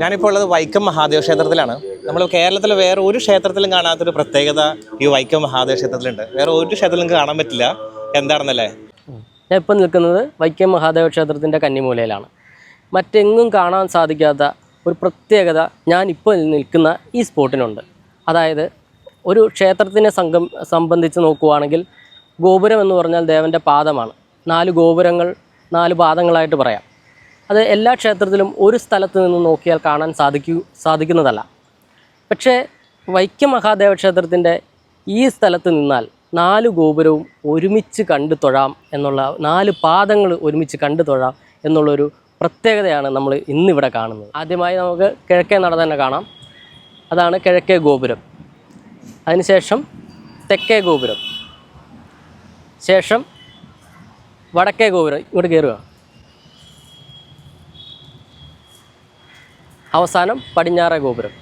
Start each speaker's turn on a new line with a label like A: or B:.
A: ഞാനിപ്പോൾ ഉള്ളത് വൈക്കം മഹാദേവ ക്ഷേത്രത്തിലാണ് നമ്മൾ കേരളത്തിലെ വേറെ ഒരു ക്ഷേത്രത്തിലും കാണാത്തൊരു പ്രത്യേകത ഈ വൈക്കം മഹാദേവ ക്ഷേത്രത്തിലുണ്ട് വേറെ ഒരു ക്ഷേത്രത്തിലും കാണാൻ പറ്റില്ല. എന്താണെന്നല്ലേ?
B: ഞാൻ ഇപ്പം നിൽക്കുന്നത് വൈക്കം മഹാദേവ ക്ഷേത്രത്തിന്റെ കന്നിമൂലയിലാണ്. മറ്റെങ്ങും കാണാൻ സാധിക്കാത്ത ഒരു പ്രത്യേകത ഞാൻ ഇപ്പോൾ നിൽക്കുന്ന ഈ സ്പോട്ടിനുണ്ട്. അതായത് ഒരു ക്ഷേത്രത്തിനെ സംഘം സംബന്ധിച്ച് നോക്കുവാണെങ്കിൽ ഗോപുരം എന്ന് പറഞ്ഞാൽ ദേവന്റെ പാദമാണ്. നാല് ഗോപുരങ്ങൾ നാല് പാദങ്ങളായിട്ട് പറയാം. അത് എല്ലാ ക്ഷേത്രത്തിലും ഒരു സ്ഥലത്ത് നിന്ന് നോക്കിയാൽ കാണാൻ സാധിക്കൂ സാധിക്കുന്നതല്ല. പക്ഷേ വൈക്കം മഹാദേവ ക്ഷേത്രത്തിന്റെ ഈ സ്ഥലത്ത് നിന്നാൽ നാല് ഗോപുരവും ഒരുമിച്ച് കണ്ടു തൊഴാം എന്നുള്ള നാല് പാദങ്ങൾ ഒരുമിച്ച് കണ്ടു തൊഴാം എന്നുള്ളൊരു പ്രത്യേകതയാണ് നമ്മൾ ഇന്നിവിടെ കാണുന്നത്. ആദ്യമായി നമുക്ക് കിഴക്കേ നട തന്നെ കാണാം. അതാണ് കിഴക്കേ ഗോപുരം. അതിനുശേഷം തെക്കേ ഗോപുരം. ശേഷം വടക്കേ ഗോപുരം. ഇങ്ങോട്ട് കയറുക അവസാനം പടിഞ്ഞാറേ ഗോപുരം.